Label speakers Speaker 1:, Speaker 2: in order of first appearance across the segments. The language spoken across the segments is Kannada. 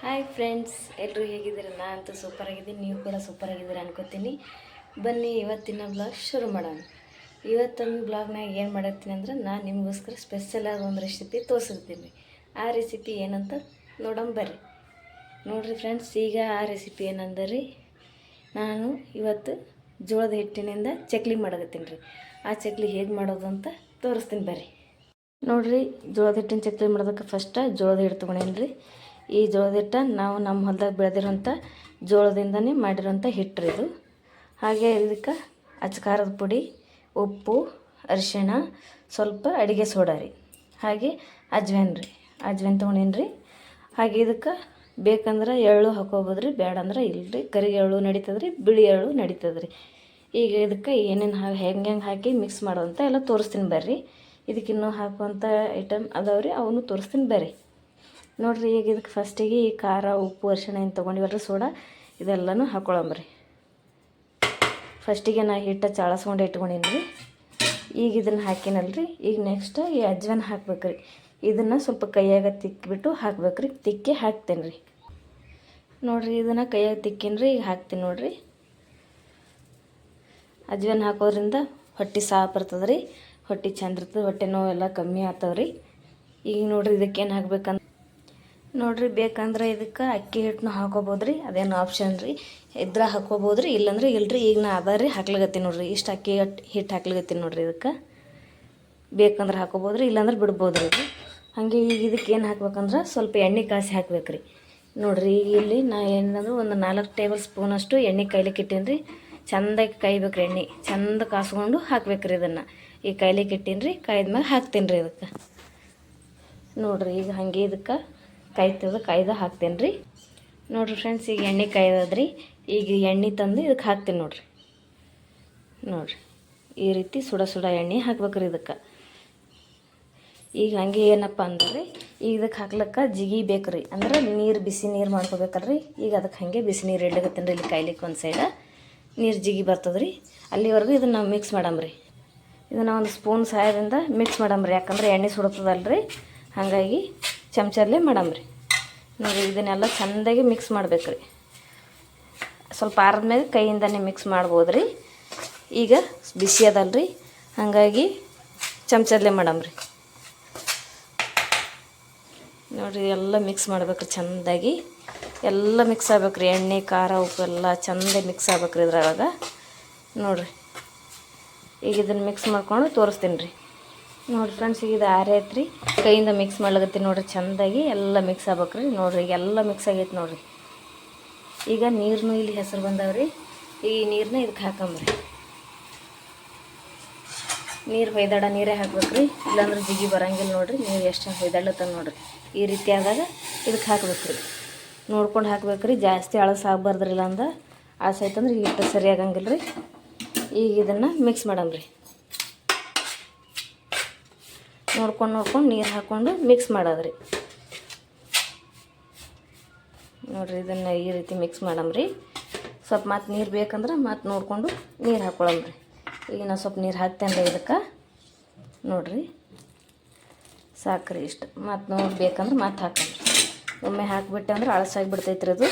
Speaker 1: ಹಾಯ್ ಫ್ರೆಂಡ್ಸ್ ಎಲ್ಲರೂ ಹೇಗಿದ್ದೀರ? ನಾ ಅಂತೂ ಸೂಪರ್ ಆಗಿದ್ದೀನಿ. ನೀವು ಕೂಡ ಸೂಪರ್ ಆಗಿದ್ದೀರ ಅನ್ಕೋತೀನಿ. ಬನ್ನಿ, ಇವತ್ತಿನ ಬ್ಲಾಗ್ ಶುರು ಮಾಡೋಣ. ಇವತ್ತೊಂದು ಬ್ಲಾಗ್ನಾಗ ಏನು ಮಾಡತ್ತೀನಿ ಅಂದ್ರೆ ನಾನು ನಿಮಗೋಸ್ಕರ ಸ್ಪೆಷಲ್ ಆಗಿ ಒಂದು ರೆಸಿಪಿ ತೋರಿಸಿರ್ತೀನಿ. ಆ ರೆಸಿಪಿ ಏನಂತ ನೋಡೋಣ ಬರ್ರಿ. ನೋಡಿರಿ ಫ್ರೆಂಡ್ಸ್ ಈಗ ಆ ರೆಸಿಪಿ ಏನಂದ್ರೆ? ನಾನು ಇವತ್ತು ಜೋಳದ ಹಿಟ್ಟಿನಿಂದ ಚಕ್ಲಿ ಮಾಡಕತ್ತೀನಿ ರೀ. ಆ ಚಕ್ಲಿ ಹೇಗೆ ಮಾಡೋದು ಅಂತ ತೋರಿಸ್ತೀನಿ ಬರ್ರಿ. ನೋಡಿರಿ, ಜೋಳದ ಹಿಟ್ಟಿನ ಚಕ್ಲಿ ಮಾಡೋದಕ್ಕೆ ಫಸ್ಟ್ ಜೋಳದ ಹಿಟ್ಟು ತೊಗೊಂಡೇನಿ ರೀ ಈ ಜೋಳದ ಹಿಟ್ಟ ನಾವು ನಮ್ಮ ಹೊಲ್ದಾಗ ಬೆಳೆದಿರೋಂಥ ಜೋಳದಿಂದನೇ ಮಾಡಿರೋಂಥ ಹಿಟ್ಟು ಇದು. ಹಾಗೆ ಇದಕ್ಕೆ ಅಚ್ಕಾರದ ಪುಡಿ, ಉಪ್ಪು, ಅರಿಶಿಣ, ಸ್ವಲ್ಪ ಅಡುಗೆ ಸೋಡಾ ರೀ. ಹಾಗೆ ಅಜ್ವೇನ್ ರೀ, ಅಜ್ವೇನ್ ತೊಗೊಂಡೇನಿ ರೀ. ಹಾಗೆ ಇದಕ್ಕೆ ಬೇಕಂದ್ರೆ ಎಳ್ಳು ಹಾಕೋಬೋದು ರೀ ಬೇಡ ಅಂದ್ರೆ ಇಲ್ಲರಿ ಕರಿ ಎಳ್ಳು ನಡೀತದೆ ರೀ, ಬಿಳಿ ಎಳ್ಳು ನಡೀತದೆ ರೀ. ಈಗ ಇದಕ್ಕೆ ಏನೇನು ಹಾ ಹೆಂಗೆ ಹೆಂಗೆ ಹಾಕಿ ಮಿಕ್ಸ್ ಮಾಡೋಂಥ ಎಲ್ಲ ತೋರಿಸ್ತೀನಿ ಬರ್ರಿ. ಇದಕ್ಕೆ ಇನ್ನೂ ಹಾಕುವಂಥ ಐಟಮ್ ಅದಾವೆ ರೀ ಅವನು ತೋರಿಸ್ತೀನಿ ಬರ್ರಿ. ನೋಡಿರಿ, ಈಗ ಇದಕ್ಕೆ ಫಸ್ಟಿಗೆ ಈ ಖಾರ, ಉಪ್ಪು, ಅರ್ಶಿಣ ಏನು ತೊಗೊಂಡಿವಲ್ರಿ? ಸೋಡಾ. ಇದೆಲ್ಲನೂ ಹಾಕ್ಕೊಳಂಬ್ರಿ ಫಸ್ಟಿಗೆ ನಾ ಹಿಟ್ಟು ಚಾಳಸ್ಕೊಂಡು ಇಟ್ಕೊಂಡೀನಿ ರೀ ಈಗ ಇದನ್ನು ಹಾಕಿನಲ್ರಿ. ಈಗ ನೆಕ್ಸ್ಟ್ ಈ ಅಜ್ವನ್ ಹಾಕ್ಬೇಕ್ರಿ. ಇದನ್ನು ಸ್ವಲ್ಪ ಕೈಯಾಗ ತಿಕ್ಕಿಬಿಟ್ಟು ಹಾಕ್ಬೇಕ್ರಿ. ತಿಕ್ಕಿ ಹಾಕ್ತೇನೆ ರೀ ನೋಡಿರಿ, ಇದನ್ನು ಕೈಯಾಗ ತಿಕ್ಕೀನಿ ರೀ ಈಗ ಹಾಕ್ತೀನಿ ನೋಡಿರಿ. ಅಜ್ವನ್ ಹಾಕೋದ್ರಿಂದ ಹೊಟ್ಟೆ ಸಾಫ್ ಬರ್ತದೆ ರೀ ಹೊಟ್ಟೆ ಚಂದ ಇರ್ತದೆ ಹೊಟ್ಟೆ ನೋವೆಲ್ಲ ಕಮ್ಮಿ ಆಗ್ತವೆ ರೀ ಈಗ ನೋಡಿರಿ, ಇದಕ್ಕೇನು ಹಾಕ್ಬೇಕಂತ ನೋಡಿರಿ, ಬೇಕಂದ್ರೆ ಇದಕ್ಕೆ ಅಕ್ಕಿ ಹಿಟ್ಟನ್ನ ಹಾಕೋಬೋದು ರೀ ಅದೇನು ಆಪ್ಷನ್ ರೀ. ಇದ್ರೆ ಹಾಕೋಬೋದು ರೀ ಇಲ್ಲಂದ್ರೆ ಇಲ್ರಿ, ಈಗ ನಾ ಅದ ರೀ ಹಾಕ್ಲಿಗತ್ತೀನಿ ನೋಡ್ರಿ. ಇಷ್ಟು ಅಕ್ಕಿ ಹಿಟ್ಟು ಹಾಕ್ಲಿಗತ್ತೀನಿ ನೋಡ್ರಿ ಇದಕ್ಕೆ. ಬೇಕಂದ್ರೆ ಹಾಕೋಬೋದು ರೀ ಇಲ್ಲಾಂದ್ರೆ ಬಿಡ್ಬೋದು ರೀ ಹಾಗೆ ಈಗ ಇದಕ್ಕೆ ಏನು ಹಾಕ್ಬೇಕಂದ್ರೆ ಸ್ವಲ್ಪ ಎಣ್ಣೆ ಕಾಸಿ ಹಾಕ್ಬೇಕು ರೀ ನೋಡಿರಿ, ಈಗ ಇಲ್ಲಿ ನಾ ಏನಂದ್ರೆ ಒಂದು ನಾಲ್ಕು ಟೇಬಲ್ ಸ್ಪೂನಷ್ಟು ಎಣ್ಣೆ ಕಾಯ್ಲಿಕ್ಕೆ ಇಟ್ಟೀನಿ ರೀ. ಚೆಂದಾಗಿ ಕಾಯ್ಬೇಕು ರೀ ಎಣ್ಣೆ. ಚೆಂದ ಕಾಸ್ಕೊಂಡು ಹಾಕ್ಬೇಕು ರೀ ಇದನ್ನು. ಈಗ ಕಾಯ್ಲಿಕ್ಕೆ ಇಟ್ಟೀನಿ ರೀ ಕಾಯ್ದ್ಮ್ಯಾಗ ಹಾಕ್ತೀನಿ ರೀ ಇದಕ್ಕೆ. ನೋಡಿರಿ, ಈಗ ಹಾಗೆ ಇದಕ್ಕೆ ಕಾಯ್ತದ ಕಾಯ್ದು ಹಾಕ್ತೇನೆ ರೀ. ನೋಡಿರಿ ಫ್ರೆಂಡ್ಸ್ ಈಗ ಎಣ್ಣೆ ಕಾಯ್ದದ್ರಿ. ಈಗ ಎಣ್ಣೆ ತಂದು ಇದಕ್ಕೆ ಹಾಕ್ತೀನಿ ನೋಡಿರಿ. ನೋಡಿರಿ, ಈ ರೀತಿ ಸುಡ ಸುಡ ಎಣ್ಣೆ ಹಾಕ್ಬೇಕ್ರಿ ಇದಕ್ಕೆ. ಈಗ ಹಂಗೆ ಏನಪ್ಪ ಅಂದ್ರೆ, ಈಗ ಇದಕ್ಕೆ ಹಾಕ್ಲಿಕ್ಕೆ ಜಿಗಿ ಬೇಕ್ರಿ. ಅಂದ್ರೆ ನೀರು, ಬಿಸಿ ನೀರು ಮಾಡ್ಕೋಬೇಕಲ್ರಿ. ಈಗ ಅದಕ್ಕೆ ಹಾಗೆ ಬಿಸಿ ನೀರು ಇಡ್ಲಿಕತ್ತೀನಿ ರೀ ಇಲ್ಲಿ ಕಾಯ್ಲಿಕ್ಕೆ ಒಂದು ಸೈಡ ನೀರು ಜಿಗಿ ಬರ್ತದ್ರಿ. ಅಲ್ಲಿವರೆಗೂ ಇದನ್ನು ನಾವು ಮಿಕ್ಸ್ ಮಾಡಮ್ರಿ. ಇದನ್ನು ಒಂದು ಸ್ಪೂನ್ ಸಹಾಯದಿಂದ ಮಿಕ್ಸ್ ಮಾಡಮ್ರಿ. ಯಾಕಂದ್ರೆ ಎಣ್ಣೆ ಸುಡುತ್ತದಲ್ರಿ. ಹಾಗಾಗಿ ಚಮಚಲ್ಲೇ ಮಾಡಮ್ರಿ ನೋಡಿ, ಇದನ್ನೆಲ್ಲ ಚೆಂದಾಗಿ ಮಿಕ್ಸ್ ಮಾಡ್ಬೇಕು ರೀ. ಸ್ವಲ್ಪ ಆರಿದ್ಮೇಲೆ ಕೈಯಿಂದನೇ ಮಿಕ್ಸ್ ಮಾಡ್ಬೋದು ರೀ. ಈಗ ಬಿಸಿ ಅದಲ್ರಿ ಹಾಗಾಗಿ ಚಮಚಲ್ಲೇ ಮಾಡಮ್ರಿ ನೋಡಿರಿ ಎಲ್ಲ ಮಿಕ್ಸ್ ಮಾಡ್ಬೇಕು ಚೆಂದಾಗಿ. ಎಲ್ಲ ಮಿಕ್ಸ್ ಆಗ್ಬೇಕು ರೀ. ಎಣ್ಣೆ, ಖಾರ, ಉಪ್ಪು ಎಲ್ಲ ಚೆಂದ ಮಿಕ್ಸ್ ಆಗ್ಬೇಕು ರೀ ಇದ್ರೊಳಗೆ. ನೋಡಿರಿ. ಈಗ ಇದನ್ನು ಮಿಕ್ಸ್ ಮಾಡ್ಕೊಂಡು ತೋರಿಸ್ತೀನಿ ರೀ. ನೋಡಿ ಫ್ರೆಂಡ್ಸ್ ಈಗ ಇದು ಆರೈತ್ರಿ. ಕೈಯಿಂದ ಮಿಕ್ಸ್ ಮಾಡ್ಲಾಗತ್ತೆ ನೋಡ್ರಿ, ಚೆಂದಾಗಿ ಎಲ್ಲ ಮಿಕ್ಸ್ ಆಗ್ಬೇಕ್ರಿ. ನೋಡ್ರಿ ಈಗ ಎಲ್ಲ ಮಿಕ್ಸ್ ಆಗೈತೆ ನೋಡ್ರಿ. ಈಗ ನೀರನ್ನು ಇಲ್ಲಿ ಹೆಸರು ಬಂದಾವ್ರಿ. ಈ ನೀರನ್ನ ಇದಕ್ಕೆ ಹಾಕಂಬ್ರಿ ನೀರು ಹೊಯ್ದಾಡ ನೀರೇ ಹಾಕ್ಬೇಕ್ರಿ. ಇಲ್ಲಾಂದ್ರೆ ಜಿಗಿ ಬರಂಗಿಲ್ಲ ನೋಡ್ರಿ. ನೀರು ಎಷ್ಟು ಹೊಯ್ದಾಡ್ಲತ್ತ ನೋಡ್ರಿ. ಈ ರೀತಿ ಆದಾಗ ಇದಕ್ಕೆ ಹಾಕ್ಬೇಕ್ರಿ. ನೋಡ್ಕೊಂಡು ಹಾಕ್ಬೇಕ್ರಿ. ಜಾಸ್ತಿ ಅಳಸ ಆಗ್ಬಾರ್ದ್ರಿ ಇಲ್ಲಾಂದ್ರೆ ಆಸೆ ಆಯ್ತಂದ್ರೆ ಹಿಟ್ಟು ಸರಿ ಆಗಂಗಿಲ್ಲ ರೀ ಈಗ ಇದನ್ನು ಮಿಕ್ಸ್ ಮಾಡಮ್ರಿ. ನೋಡ್ಕೊಂಡು ನೋಡ್ಕೊಂಡು ನೀರು ಹಾಕ್ಕೊಂಡು ಮಿಕ್ಸ್ ಮಾಡೋದ್ರಿ. ನೋಡಿರಿ ಇದನ್ನು ಈ ರೀತಿ ಮಿಕ್ಸ್ ಮಾಡಮ್ರಿ. ಸ್ವಲ್ಪ ಮತ್ತೆ ನೀರು ಬೇಕಂದ್ರೆ ಮತ್ತೆ ನೋಡಿಕೊಂಡು ನೀರು ಹಾಕ್ಕೊಳಮ್ರಿ ಈಗ ನಾನು ಸ್ವಲ್ಪ ನೀರು ಹಾಕ್ತೇನೆ ಇದಕ್ಕೆ. ನೋಡಿರಿ. ಸಾಕ್ರಿ ಇಷ್ಟು. ಮತ್ತೆ ನೋಡಿ ಬೇಕಂದ್ರೆ ಮತ್ತೆ ಹಾಕಮ್ರಿ ಒಮ್ಮೆ ಹಾಕಿಬಿಟ್ಟೆ ಅಂದ್ರೆ ಅಳಸಾಗಿ ಬಿಡ್ತೈತ್ರಿ ಅದು.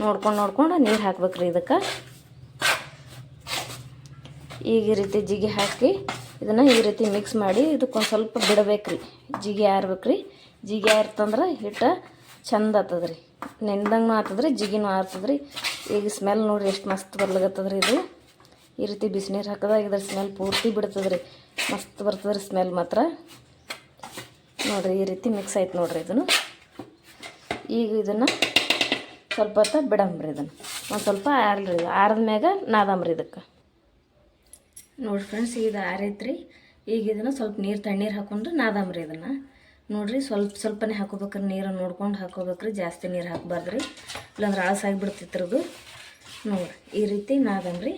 Speaker 1: ನೋಡ್ಕೊಂಡು ನೋಡ್ಕೊಂಡು ನೀರು ಹಾಕ್ಬೇಕ್ರಿ ಇದಕ್ಕೆ. ಈಗ ಈ ರೀತಿ ಜಿಗಿ ಹಾಕಿ ಇದನ್ನು ಈ ರೀತಿ ಮಿಕ್ಸ್ ಮಾಡಿ ಇದಕ್ಕೊಂದು ಸ್ವಲ್ಪ ಬಿಡಬೇಕ್ರಿ. ಜಿಗಿ ಆರ್ಬೇಕ್ರಿ. ಜಿಗಿ ಆರ್ತಂದ್ರೆ ಹಿಟ್ಟು ಚಂದ ಆತದ್ರಿ. ರೀ ಆತದ್ರಿ ರೀ ಜಿಗಿನೂ ಆರ್ತದ್ರಿ. ರೀ ಈಗ ಸ್ಮೆಲ್ ನೋಡಿರಿ ಎಷ್ಟು ಮಸ್ತ್ ಬರ್ಲಾಗತ್ತದ್ರಿ ಇದು. ಈ ರೀತಿ ಬಿಸಿನೀರು ಹಾಕಿದಾಗ ಇದ್ರ ಸ್ಮೆಲ್ ಪೂರ್ತಿ ಬಿಡ್ತದ್ರಿ. ರೀ ಮಸ್ತ್ ಬರ್ತದ್ರಿ ರೀ ಸ್ಮೆಲ್ ಮಾತ್ರ. ನೋಡಿರಿ ಈ ರೀತಿ ಮಿಕ್ಸ್ ಆಯ್ತು ನೋಡಿರಿ ಇದನ್ನು. ಈಗ ಇದನ್ನು ಸ್ವಲ್ಪ ಹೊತ್ತು ಬಿಡಂಬ್ರಿ ಇದನ್ನು. ಒಂದು ಸ್ವಲ್ಪ ಆರ್ಲ್ರಿ ಆರಿದ ಮ್ಯಾಗ ನಾದಂಬ್ರಿ ಇದಕ್ಕೆ. ನೋಡಿ ಫ್ರೆಂಡ್ಸ್ ಇದು ಆರೈತ್ರಿ. ಈಗ ಇದನ್ನು ಸ್ವಲ್ಪ ನೀರು ತಣ್ಣೀರು ಹಾಕ್ಕೊಂಡು ನಾದಮ್ರಿ ಇದನ್ನು. ನೋಡಿರಿ, ಸ್ವಲ್ಪ ಸ್ವಲ್ಪನೇ ಹಾಕೋಬೇಕ್ರಿ ನೀರು ನೋಡ್ಕೊಂಡು ಹಾಕೋಬೇಕ್ರಿ, ಜಾಸ್ತಿ ನೀರು ಹಾಕ್ಬಾರ್ದು ರೀ ಇಲ್ಲಾಂದ್ರೆ ಆಳಸಾಗಿಬಿಡ್ತಿತ್ರದು ನೋಡಿರಿ, ಈ ರೀತಿ ನಾದಮ್ರಿ.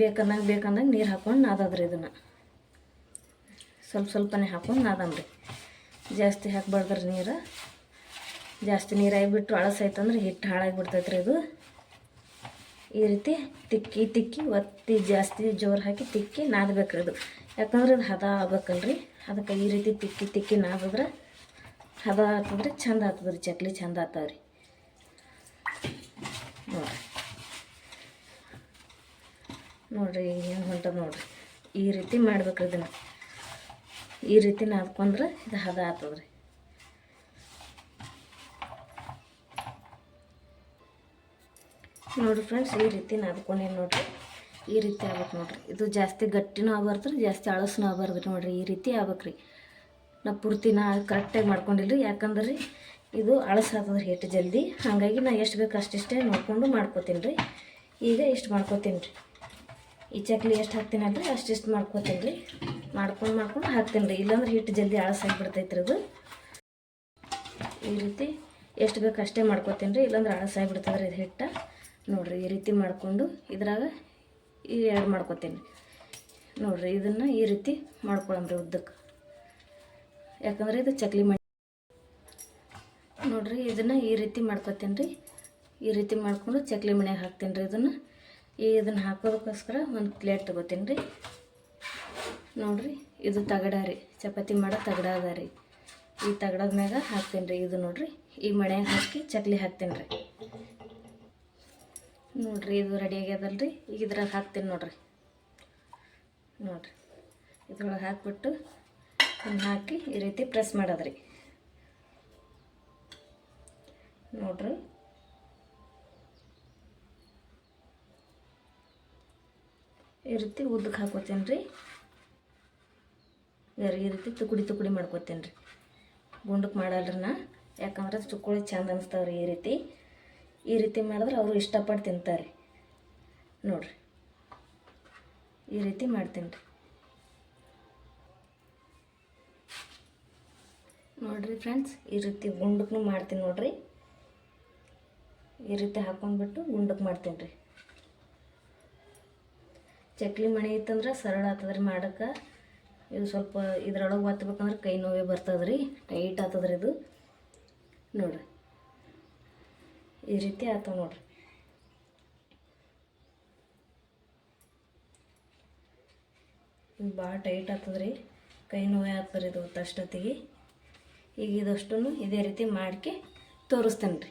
Speaker 1: ಬೇಕಂದಂಗೆ ಬೇಕಂದಂಗೆ ನೀರು ಹಾಕ್ಕೊಂಡು ನಾದದ್ರಿ ಇದನ್ನು. ಸ್ವಲ್ಪ ಸ್ವಲ್ಪನೇ ಹಾಕ್ಕೊಂಡು ನಾದಮ್ರಿ. ಜಾಸ್ತಿ ಹಾಕ್ಬಾರ್ದ್ರಿ ನೀರು. ಜಾಸ್ತಿ ನೀರು ಆಗಿಬಿಟ್ಟು ಅಳಸಾಯ್ತಂದ್ರೆ ಹಿಟ್ಟು ಹಾಳಾಗಿಬಿಡ್ತೈತೆ ರೀ ಇದು. ಈ ರೀತಿ ತಿಕ್ಕಿ ತಿಕ್ಕಿ, ಒತ್ತಿ ಜಾಸ್ತಿ ಜೋರು ಹಾಕಿ ತಿಕ್ಕಿ ನಾದಬೇಕ್ರಿ ಅದು ಯಾಕಂದ್ರೆ ಇದು ಹದ ಆಗ್ಬೇಕಲ್ರಿ. ಅದಕ್ಕೆ ಈ ರೀತಿ ತಿಕ್ಕಿ ತಿಕ್ಕಿ ನಾದಿದ್ರೆ ಹದ ಆತಂದ್ರೆ ಚಂದ ಆಗ್ತದ್ರಿ, ಚಕ್ಲಿ ಚಂದ ರೀ ನೋಡ್ರಿ. ನೋಡ್ರಿ ಏನು ಹೊಂಟದ ನೋಡ್ರಿ. ಈ ರೀತಿ ಮಾಡ್ಬೇಕ್ರಿ ಇದನ್ನು ಈ ರೀತಿ ನಾದ್ಕೊಂಡ್ರೆ ಇದು ಹದ ಆತದ್ರಿ ನೋಡ್ರಿ ಫ್ರೆಂಡ್ಸ್, ಈ ರೀತಿ ನಾದ್ಕೊಂಡೇನು ನೋಡಿರಿ? ಈ ರೀತಿ ಆಗ್ಬೇಕು ನೋಡಿರಿ. ಇದು ಜಾಸ್ತಿ ಗಟ್ಟಿನೂ ಆಗ್ಬಾರ್ದು ರೀ ಜಾಸ್ತಿ ಅಳಸ್ನೂ ಆಗ್ಬಾರ್ದು ರೀ ನೋಡ್ರಿ. ಈ ರೀತಿ ಆಗ್ಬೇಕ್ರಿ. ನಾ ಪೂರ್ತಿ ನಾ ಕರೆಕ್ಟಾಗಿ ಮಾಡ್ಕೊಂಡಿಲ್ಲ ಯಾಕಂದ್ರೆ ರೀ ಇದು ಅಳಸಾತದ್ರಿ ಎಷ್ಟು ಜಲ್ದಿ. ಹಾಗಾಗಿ ನಾ ಎಷ್ಟು ಬೇಕು ಅಷ್ಟಿಷ್ಟೇ ನೋಡ್ಕೊಂಡು ಮಾಡ್ಕೋತೀನಿ ರೀ ಈಗ ಇಷ್ಟು ಮಾಡ್ಕೋತೀನಿ ರೀ ಈ ಚಕ್ಲಿ ಎಷ್ಟು ಹಾಕ್ತೀನಲ್ರಿ ಅಷ್ಟಿಷ್ಟು ಮಾಡ್ಕೋತೀನಿ ರೀ ಮಾಡ್ಕೊಂಡು ಮಾಡ್ಕೊಂಡು ಹಾಕ್ತೀನಿ ರೀ ಇಲ್ಲಾಂದ್ರೆ ಹಿಟ್ಟು ಜಲ್ದಿ ಅಳಸಾಗ್ಬಿಡ್ತೈತೆ ರೀ ಅದು ಈ ರೀತಿ ಎಷ್ಟು ಬೇಕು ಅಷ್ಟೇ ಮಾಡ್ಕೋತೀನಿ ರೀ ಇಲ್ಲಾಂದ್ರೆ ಅಳಸಾಗ್ಬಿಡ್ತದ್ರಿ ಬಿಡ್ತದೆ ರೀ ಇದು ಹಿಟ್ಟು. ನೋಡಿರಿ ಈ ರೀತಿ ಮಾಡಿಕೊಂಡು ಇದ್ರಾಗ ಈ ಎರಡು ಮಾಡ್ಕೊತೀನಿ. ನೋಡಿರಿ ಇದನ್ನು ಈ ರೀತಿ ಮಾಡ್ಕೊಳಮ್ರಿ ಉದ್ದಕ್ಕೆ. ಯಾಕಂದ್ರೆ ಇದು ಚಕ್ಲಿ ಮಾಡಿ ನೋಡಿರಿ ಇದನ್ನು ಈ ರೀತಿ ಮಾಡ್ಕೊತೀನಿ ರೀ. ಈ ರೀತಿ ಮಾಡಿಕೊಂಡು ಚಕ್ಲಿ ಮನೆಯಾಗ ಹಾಕ್ತೀನಿ ರೀ ಇದನ್ನು. ಈ ಇದನ್ನು ಹಾಕೋದಕ್ಕೋಸ್ಕರ ಒಂದು ಪ್ಲೇಟ್ ತೊಗೋತೀನಿ ರೀ. ನೋಡಿರಿ ಇದು ತಗಡ ರೀ. ಚಪಾತಿ ಮಾಡೋ ತಗಡ ಅದ ರೀ. ಈ ತಗಡದ ಮ್ಯಾಗ ಹಾಕ್ತೀನಿ ರೀ ಇದು ನೋಡಿರಿ. ಈ ಮಣ್ಯಾಗ ಹಾಕಿ ಚಕ್ಲಿ ಹಾಕ್ತೀನಿ ರೀ. ನೋಡ್ರಿ, ಇದು ರೆಡಿ ಆಗ್ಯದಲ್ರಿ. ಈಗ ಇದ್ರಾಗ ಹಾಕ್ತೀನಿ ನೋಡ್ರಿ. ನೋಡ್ರಿ. ಇದ್ರೊಳಗೆ ಹಾಕ್ಬಿಟ್ಟು ಇದನ್ನ ಹಾಕಿ ಈ ರೀತಿ ಪ್ರೆಸ್ ಮಾಡೋದ್ರಿ. ನೋಡ್ರಿ. ಈ ರೀತಿ ಉದ್ದಕ್ಕೆ ಹಾಕೋತೀನಿ ರೀ, ಈ ರೀತಿ ತುಕುಡಿ ತುಕುಡಿ ಮಾಡ್ಕೋತೀನಿ ರೀ ಗುಂಡಕ್ಕೆ ಮಾಡಲ್ರಿ ನಾ ಯಾಕಂದ್ರೆ ಚುಕ್ಕುಳಿ ಚಂದ ಅನಿಸ್ತಾವ್ರಿ ಈ ರೀತಿ. ಈ ರೀತಿ ಮಾಡಿದ್ರೆ ಅವರು ಇಷ್ಟಪಟ್ಟು ತಿಂತಾರೆ. ನೋಡ್ರಿ. ಈ ರೀತಿ ಮಾಡ್ತೀನಿ ರೀ. ನೋಡ್ರಿ ಫ್ರೆಂಡ್ಸ್, ಈ ರೀತಿ ಗುಂಡಕ್ಕೂ ಮಾಡ್ತೀನಿ ನೋಡ್ರಿ. ಈ ರೀತಿ ಹಾಕೊಂಡ್ಬಿಟ್ಟು ಗುಂಡಕ್ಕೆ ಮಾಡ್ತೀನಿ ರೀ. ಚಕ್ಲಿ ಮಣಿ ಇತ್ತಂದ್ರೆ ಸರಳ ಆಗ್ತದ್ರಿ ಮಾಡಕ್ಕೆ. ಇದು ಸ್ವಲ್ಪ ಇದ್ರೊಳಗೆ ಒತ್ತಬೇಕಂದ್ರೆ ಕೈ ನೋವೇ ಬರ್ತದ್ರಿ ಟೈಟ್ ಆಗ್ತದ್ರಿ ಇದು. ನೋಡ್ರಿ. ಈ ರೀತಿ ಆತವ ನೋಡ್ರಿ. ಭಾಳ ಟೈಟ್ ಆಗ್ತದ್ರಿ. ಕೈ ನೋವೇ ಆಗ್ತದ್ರಿ ಇದು ತಷ್ಟೊತ್ತಿಗೆ. ಈಗ ಇದಷ್ಟು ಇದೇ ರೀತಿ ಮಾಡ್ಕೆ ತೋರಿಸ್ತೇನೆ ರೀ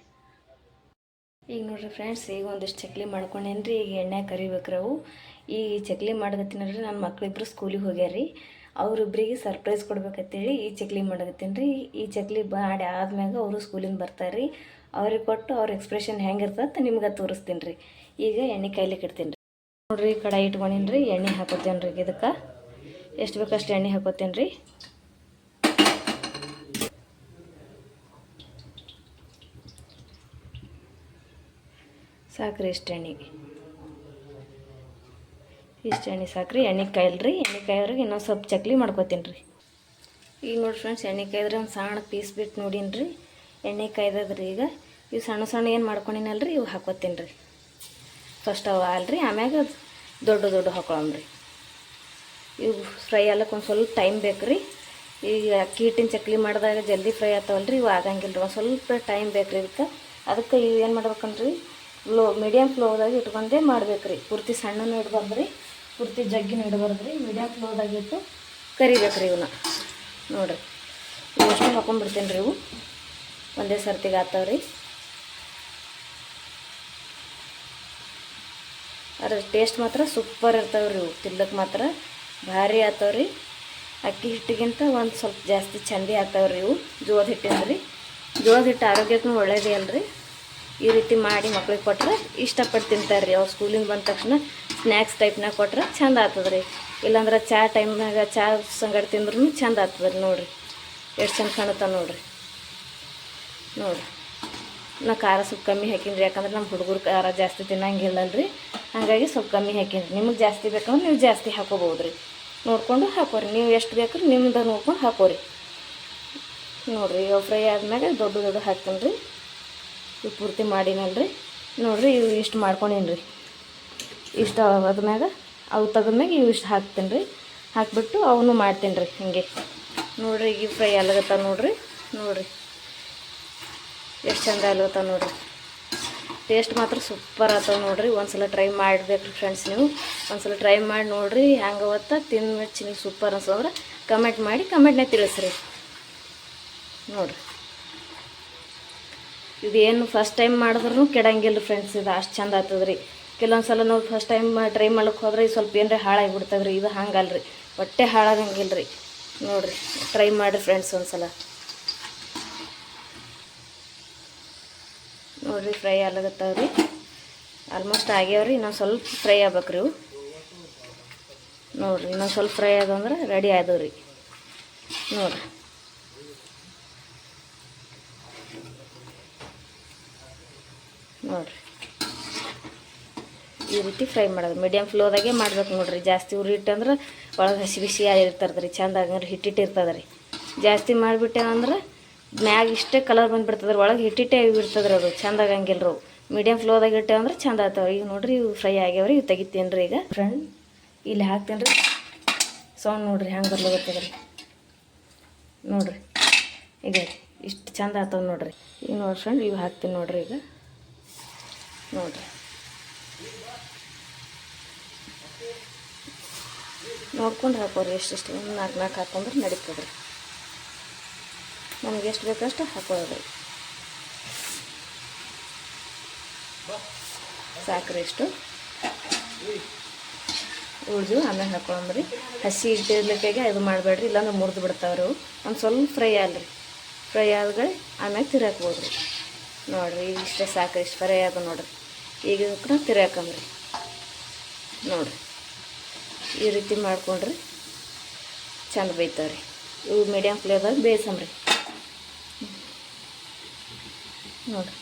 Speaker 1: ಈಗ ನೋಡ್ರಿ ಫ್ರೆಂಡ್ಸ್ ಈಗ ಒಂದಿಷ್ಟು ಚಕ್ಲಿ ಮಾಡ್ಕೊಂಡೇನಿ ರೀ ಈಗ ಎಣ್ಣೆ ಕರಿಬೇಕ್ರಿ ಅವು. ಈ ಚಕ್ಲಿ ಮಾಡಕತ್ತೀನಲ್ರಿ ನನ್ನ ಮಕ್ಳಿಬ್ರು ಸ್ಕೂಲಿಗೆ ಹೋಗ್ಯಾರ ರೀ ಅವ್ರಿಬ್ರಿಗೆ ಸರ್ಪ್ರೈಸ್ ಕೊಡ್ಬೇಕಂತೇಳಿ ಈ ಚಕ್ಲಿ ಮಾಡಕತ್ತೀನಿ ರೀ ಈ ಚಕ್ಲಿ ಮಾಡಿ ಆದ್ಮ್ಯಾಗ ಅವರು ಸ್ಕೂಲಿಂದ ಬರ್ತಾರೆ ರೀ ಅವ್ರಿಗೆ ಕೊಟ್ಟು ಅವ್ರ ಎಕ್ಸ್ಪ್ರೆಷನ್ ಹೆಂಗಿರ್ತದೆ ನಿಮ್ಗೆ ತೋರಿಸ್ತೀನಿ ರೀ. ಈಗ ಎಣ್ಣೆ ಕಾಯ್ಲಿಕ್ಕೆ ಇಡ್ತೀನಿ ರೀ. ನೋಡಿರಿ ಕಡಾಯಿ ಇಟ್ಕೊಂಡಿನಿ ರೀ, ಎಣ್ಣೆ ಹಾಕೋತೇನೆ ರೀ ಇದಕ್ಕೆ. ಎಷ್ಟು ಬೇಕಷ್ಟು ಎಣ್ಣೆ ಹಾಕೋತೇನೆ ರೀ. ಸಾಕ್ರಿ ಇಷ್ಟು ಎಣ್ಣೆ. ಇಷ್ಟು ಎಣ್ಣೆ ಸಾಕ್ರಿ, ಎಣ್ಣೆ ಕಾಯಿಲ್ರಿ ಎಣ್ಣೆ ಕಾಯೋರಿಗೆ ಇನ್ನೊಂದು ಸ್ವಲ್ಪ ಚಕ್ಲಿ ಮಾಡ್ಕೋತೀನಿ ರೀ. ಈಗ ನೋಡಿ ಫ್ರೆಂಡ್ಸ್, ಎಣ್ಣೆ ಕಾಯ್ದ್ರೆ ಒಂದು ಸಣ್ಣ ಪೀಸ್ ಬಿಟ್ಟು ನೋಡೀನಿ ರೀ. ಎಣ್ಣೆ ಕಾಯ್ದದ್ರಿ ಈಗ ಇವು ಸಣ್ಣ ಸಣ್ಣ ಏನು ಮಾಡ್ಕೊಂಡಿನಲ್ರಿ, ಇವು ಹಾಕೋತೀನಿ ರೀ ಫಸ್ಟ್ ಅವು ಅಲ್ರಿ, ಆಮ್ಯಾಗ ದೊಡ್ಡ ದೊಡ್ಡ ಹಾಕೊಳಮ್ರಿ ಇವು ಫ್ರೈ ಆಗಕ್ಕೆ ಒಂದು ಸ್ವಲ್ಪ ಟೈಮ್ ಬೇಕು ರೀ ಈಗ ಅಕ್ಕಿ ಹಿಟ್ಟಿನ ಚಕ್ಲಿ ಮಾಡಿದಾಗ ಜಲ್ದಿ ಫ್ರೈ ಆಗ್ತಾವಲ್ರಿ ಇವು ಆಗಂಗಿಲ್ಲ ರೀ ಒಂದು ಸ್ವಲ್ಪ ಟೈಮ್ ಬೇಕು ರೀ ಇದಕ್ಕೆ ಅದಕ್ಕೆ ಇವು ಏನು ಮಾಡ್ಬೇಕನ್ರಿ ಲೋ ಮೀಡಿಯಮ್ ಫ್ಲೋದಾಗ ಇಟ್ಕೊಂಡೇ ಮಾಡ್ಬೇಕು ರೀ ಪೂರ್ತಿ ಸಣ್ಣನೂ ಇಡಬಾರ್ದು ರೀ ಪೂರ್ತಿ ಜಗ್ಗಿನ ಇಡಬಾರ್ದು ರೀ ಮೀಡಿಯಮ್ ಫ್ಲೋದಾಗ ಇಟ್ಟು ಕರಿಬೇಕು ರೀ ಇವನ್ನ ನೋಡಿರಿ. ಇವಷ್ಟು ಹಾಕೊಂಡ್ಬಿಡ್ತೀನಿ ರೀ ಇವು. ಒಂದೇ ಸರ್ತಿಗೆ ಆಗ್ತಾವ್ರಿ ಅದ್ರ ಟೇಸ್ಟ್ ಮಾತ್ರ ಸೂಪರ್ ಇರ್ತಾವೆ ರೀ ಇವು ಮಾತ್ರ ಭಾರಿ ಆಗ್ತಾವ್ರಿ ಅಕ್ಕಿ ಹಿಟ್ಟಿಗಿಂತ ಒಂದು ಸ್ವಲ್ಪ ಜಾಸ್ತಿ ಚಂದಿ ಆಗ್ತಾವ್ರಿ ಇವು. ಜೋಳದ ಹಿಟ್ಟಿಂದ ರೀ. ಜೋಳದ ಹಿಟ್ಟು ಆರೋಗ್ಯಕ್ಕೂ ಒಳ್ಳೇದೇ ಅಲ್ರಿ. ಈ ರೀತಿ ಮಾಡಿ ಮಕ್ಳಿಗೆ ಕೊಟ್ರೆ ಇಷ್ಟಪಟ್ಟು ತಿಂತಾರೆ ರೀ. ಅವ್ರು ಸ್ಕೂಲಿಂದ ಬಂದ ತಕ್ಷಣ ಸ್ನ್ಯಾಕ್ಸ್ ಟೈಪ್ನಾಗ ಕೊಟ್ರೆ ಚಂದ ಆಗ್ತದೆ ರೀ. ಇಲ್ಲಾಂದ್ರೆ ಚಹಾ ಟೈಮ್ನಾಗ ಚಾ ಸಂಗಡ ತಿಂದ್ರೂ ಚಂದ ಆಗ್ತದೆ ರೀ ನೋಡಿರಿ. ಎಷ್ಟು ಚಂದ ಕಾಣುತ್ತೆ ನೋಡಿರಿ. ನೋಡಿರಿ. ನಾ ಖಾರ ಸ್ವಲ್ಪ ಕಮ್ಮಿ ಹಾಕಿನಿ ರೀ ಯಾಕಂದ್ರೆ ನಮ್ಮ ಹುಡುಗರು ಖಾರ ಜಾಸ್ತಿ ತಿನ್ನಂಗಿಲ್ಲಲ್ರಿ ಹಾಗಾಗಿ ಸ್ವಲ್ಪ ಕಮ್ಮಿ ಹಾಕೀನಿ ನಿಮಗೆ ಜಾಸ್ತಿ ಬೇಕಂದ್ರೆ ನೀವು ಜಾಸ್ತಿ ಹಾಕೋಬೋದು ರೀ ನೋಡ್ಕೊಂಡು ಹಾಕೋರಿ. ನೀವು ಎಷ್ಟು ಬೇಕು ನಿಮ್ದು ನೋಡ್ಕೊಂಡು ಹಾಕೋರಿ. ನೋಡಿರಿ ಇವು ಫ್ರೈ ಆದ್ಮೇಲೆ ದೊಡ್ಡ ದೊಡ್ಡ ಹಾಕ್ತೀನಿ ರೀ ಇವು ಪೂರ್ತಿ ಮಾಡಿನಲ್ರಿ. ನೋಡಿರಿ, ಇವು ಇಷ್ಟು ಮಾಡ್ಕೊಂಡೇನಿ ರೀ ಇಷ್ಟು ಆದ್ಮ್ಯಾಗ ಅವು ತೆಗೆದ್ಮ್ಯಾಗ ಇವು ಇಷ್ಟು ಹಾಕ್ತೀನಿ ರೀ ಹಾಕಿಬಿಟ್ಟು ಅವನು ಮಾಡ್ತೀನಿ ರೀ ಹಿಂಗೆ. ನೋಡಿರಿ ಈಗ ಫ್ರೈ ಅಲ್ಲಗತ್ತ ನೋಡಿರಿ. ನೋಡಿರಿ. ಎಷ್ಟು ಚಂದ ಅಲ್ಗತ್ತಾವ ನೋಡಿರಿ. ಟೇಸ್ಟ್ ಮಾತ್ರ ಸೂಪರ್ ಆಗ್ತಾವೆ ನೋಡಿರಿ. ಒಂದ್ಸಲ ಟ್ರೈ ಮಾಡಬೇಕು ಫ್ರೆಂಡ್ಸ್ ನೀವು. ಒಂದ್ಸಲ ಟ್ರೈ ಮಾಡಿ ನೋಡಿರಿ ಹೆಂಗೆ ಅವತ್ತ. ತಿಂದು ಮೆಚ್ಚಿ ನೀವು ಸೂಪರ್ ಅನ್ಸೋದ್ರೆ ಕಮೆಂಟ್ ಮಾಡಿ ಕಮೆಂಟ್ನಾಗ ತಿಳಿಸ್ರಿ. ನೋಡಿರಿ. ಇದು ಏನು ಫಸ್ಟ್ ಟೈಮ್ ಮಾಡಿದ್ರು ಕೆಡಂಗಿಲ್ಲ ಫ್ರೆಂಡ್ಸ್ ಇದು. ಅಷ್ಟು ಚಂದ ಆಗ್ತದ್ರಿ ಕೆಲವೊಂದು ಸಲ ನಾವು ಫಸ್ಟ್ ಟೈಮ್ ಟ್ರೈ ಮಾಡ್ಲಿಕ್ಕೆ ಹೋದ್ರೆ ಸ್ವಲ್ಪ ಏನರ ಹಾಳಾಗಿಬಿಡ್ತದೆ ರೀ ಇದು ಹಂಗಲ್ಲ ರೀ ಹೊಟ್ಟೆ ಹಾಳಾಗಂಗಿಲ್ಲ ರೀ ನೋಡಿರಿ. ಟ್ರೈ ಮಾಡಿರಿ ಫ್ರೆಂಡ್ಸ್ ಒಂದು ಸಲ ನೋಡಿರಿ ಫ್ರೈ ಆಗ್ಲಾಗತ್ತಾವ ರೀ ಆಲ್ಮೋಸ್ಟ್ ಆಗ್ಯಾವ್ರಿ, ಇನ್ನೊಂದು ಸ್ವಲ್ಪ ಫ್ರೈ ಆಗ್ಬೇಕು ರೀ ಇವು. ನೋಡಿರಿ, ಇನ್ನೊಂದು ಸ್ವಲ್ಪ ಫ್ರೈ ಆದಂದ್ರೆ ರೆಡಿ ಆದವು ರೀ ನೋಡಿರಿ. ನೋಡಿರಿ. ಈ ರೀತಿ ಫ್ರೈ ಮಾಡೋದು. ಮೀಡಿಯಮ್ ಫ್ಲೋದಾಗೆ ಮಾಡ್ಬೇಕು ನೋಡ್ರಿ. ಜಾಸ್ತಿ ಉರಿ ಇಟ್ಟಂದ್ರೆ ಒಳಗೆ ಹಸಿ ಬಿಸಿ ಆಗಿರ್ತಾರ್ದ್ರಿ ಚಂದ ಹಂಗಾರೆ ಹಿಟ್ಟಿಟ್ಟಿರ್ತದೆ ರೀ ಜಾಸ್ತಿ ಮಾಡಿಬಿಟ್ಟೇವಂದ್ರೆ ಮ್ಯಾಗ ಇಷ್ಟೇ ಕಲರ್ ಬಂದುಬಿಡ್ತದ್ರ ಒಳಗೆ ಹಿಟ್ಟಿಟ್ಟೆ ಇರ್ತದೆ ರೀ ಅದು. ಚಂದ ಆಗಂಗಿಲ್ಲ ರೀ ಮೀಡಿಯಮ್ ಫ್ಲೋದಾಗ ಇಟ್ಟೇವಂದ್ರೆ ಚಂದ ಆಗ್ತಾವೆ. ಈಗ ನೋಡ್ರಿ ಇವು ಫ್ರೈ ಆಗ್ಯಾವ್ರಿ ಇವು ತೆಗಿತೀನಿ ರೀ ಈಗ. ಫ್ರೆಂಡ್ ಇಲ್ಲಿ ಹಾಕ್ತೀನಿ ರೀ ಸೌಂಡ್ ನೋಡ್ರಿ ಹೆಂಗೆ ಬರ್ಲಾಗತ್ತದ್ರಿ ನೋಡ್ರಿ. ಈಗ ಇಷ್ಟು ಚಂದ ಆಗ್ತಾವ ನೋಡ್ರಿ. ಈಗ ನೋಡ್ರಿ ಫ್ರೆಂಡ್ ಇವು ಹಾಕ್ತೀನಿ ನೋಡ್ರಿ ಈಗ. ನೋಡ್ರಿ. ನೋಡ್ಕೊಂಡು ಹಾಕೋರಿ ಎಷ್ಟೆಷ್ಟು ನಾಲ್ಕು ನಾಲ್ಕು ಹಾಕೊಂಡ್ರೆ ನಡೀತದ್ರಿ. ರೀ ನಮ್ಗೆ ಎಷ್ಟು ಬೇಕಷ್ಟು ಹಾಕೊಳ್ಳೋದು. ಸಾಕ್ರಿ ಇಷ್ಟು ಉಳಿದು ಆಮೇಲೆ ಹಾಕೊಳಂಬ್ರಿ ಹಸಿ ಇಟ್ಟಿರ್ಲಿಕ್ಕಾಗೆ ಇದು ಮಾಡಬೇಡ್ರಿ, ಇಲ್ಲಾಂದ್ರೆ ಮುರಿದು ಬಿಡ್ತಾವ್ರಿ. ಒಂದು ಸ್ವಲ್ಪ ಫ್ರೈ ಆಗಲಿ ಫ್ರೈ ಆದ್ಗಳೆ ಆಮೇಲೆ ತಿರಾಕ್ಬೋದ್ರಿ ನೋಡಿರಿ, ಈಗ ಇಷ್ಟೇ ಸಾಕ್ರಿ ಇಷ್ಟು ಫ್ರೈ ಆದ ನೋಡ್ರಿ. ಈಗ ಕೂಡ ತಿರಾಕಂಬ್ರಿ ನೋಡಿರಿ. ಈ ರೀತಿ ಮಾಡ್ಕೊಂಡ್ರಿ ಚೆಂದ ಬೈತಾವ್ರಿ ಇವು ಮೀಡಿಯಮ್ ಫ್ಲೇದಾಗ ಬೇಯಿಸಂಬ್ರಿ. ನೋಡಿರಿ.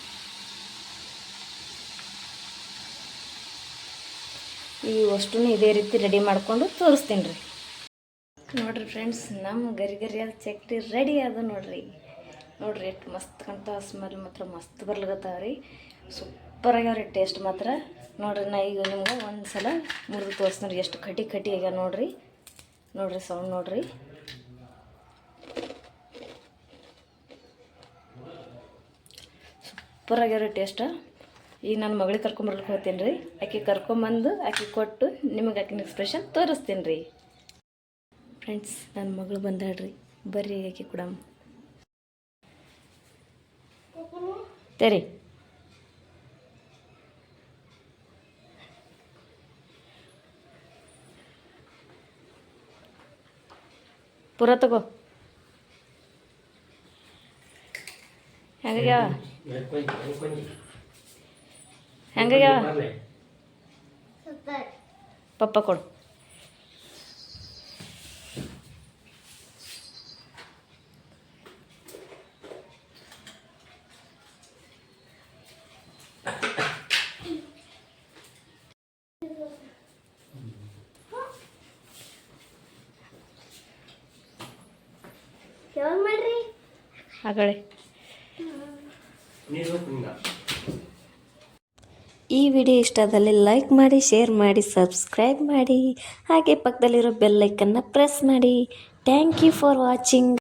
Speaker 1: ಈ ಅಷ್ಟು ಇದೇ ರೀತಿ ರೆಡಿ ಮಾಡ್ಕೊಂಡು ತೋರಿಸ್ತೀನಿ ರೀ. ನೋಡ್ರಿ ಫ್ರೆಂಡ್ಸ್ ನಮ್ಮ ಗರಿ ಗರಿಯಾದ ಚಕ್ಲಿ ರೆಡಿ ಅದ ನೋಡ್ರಿ. ನೋಡ್ರಿ, ಎಷ್ಟು ಮಸ್ತ್ ಕಂತ ಸ್ಮೆಲ್ ಮಾತ್ರ ಮಸ್ತ್ ಬರ್ಲಗತ್ತಾವ ರೀ. ಸೂಪರ್ ಆಗ್ಯಾವ ರೀ ಟೇಸ್ಟ್ ಮಾತ್ರ. ನೋಡ್ರಿ, ನಾ ಈಗ ನಿಮ್ಗೆ ಒಂದು ಸಲ ಮುರಿದು ತೋರಿಸ್ತೀನಿ ಎಷ್ಟು ಕಟಿ ಕಟಿ ಆಗ್ಯಾವ ನೋಡ್ರಿ. ನೋಡ್ರಿ ಸೌಂಡ್ ನೋಡ್ರಿ. ಸೂಪರ್ ಆಗ್ಯಾವ್ರಿ ಟೇಸ್ಟ್ ಈಗ ನನ್ನ ಮಗಳಿಗೆ ಕರ್ಕೊಂಬರ್ಲಿಕ್ಕೆ ಹೋಗ್ತೀನಿ ರೀ ಆಕೆ ಕರ್ಕೊಂಬಂದು ಆಕೆ ಕೊಟ್ಟು ನಿಮಗೆ ಆಕಿನ ಎಕ್ಸ್ಪ್ರೆಷನ್ ತೋರಿಸ್ತೀನಿ ರೀ ಫ್ರೆಂಡ್ಸ್ ನನ್ನ ಮಗಳು ಬಂದಾಳ್ರಿ. ಬರ್ರಿ ಆಕೆ ಕೂಡ. ತೆರಿ. ಪುರ ತಗೋ. ಹೆಂಗಾಗ್ಯಾವ ಹೆಂಗಾಗ್ಯಾವ? ಪಪ್ಪ ಕೊಡು.
Speaker 2: ಯಾವಾಗ
Speaker 1: ಈ ವಿಡಿಯೋ ಇಷ್ಟ ಆದಲ್ಲಿ ಲೈಕ್ ಮಾಡಿ, ಶೇರ್ ಮಾಡಿ, ಸಬ್ಸ್ಕ್ರೈಬ್ ಮಾಡಿ. ಹಾಗೆ ಪಕ್ಕದಲ್ಲಿರೋ ಬೆಲ್ ಐಕನ್ನ ಪ್ರೆಸ್ ಮಾಡಿ. Thank you for watching.